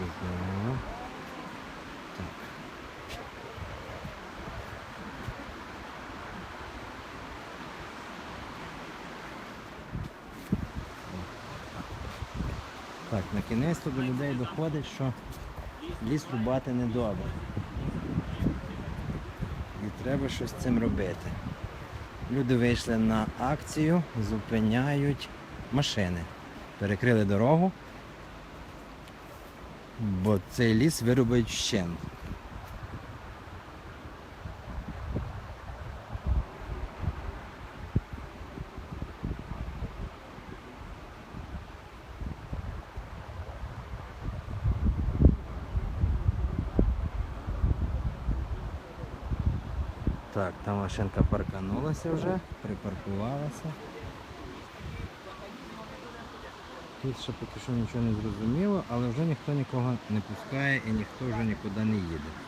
Вимкнемо. Так. Так, на кінець до людей доходить, що ліс рубати недобре. І треба щось з цим робити. Люди вийшли на акцію, зупиняють машини. Перекрили дорогу, бо цей ліс вирубають вщент. Так, та машинка парканулася вже, припаркувалася. Тут ще поки що нічого не зрозуміло, але вже ніхто нікого не пускає і ніхто вже нікуди не їде.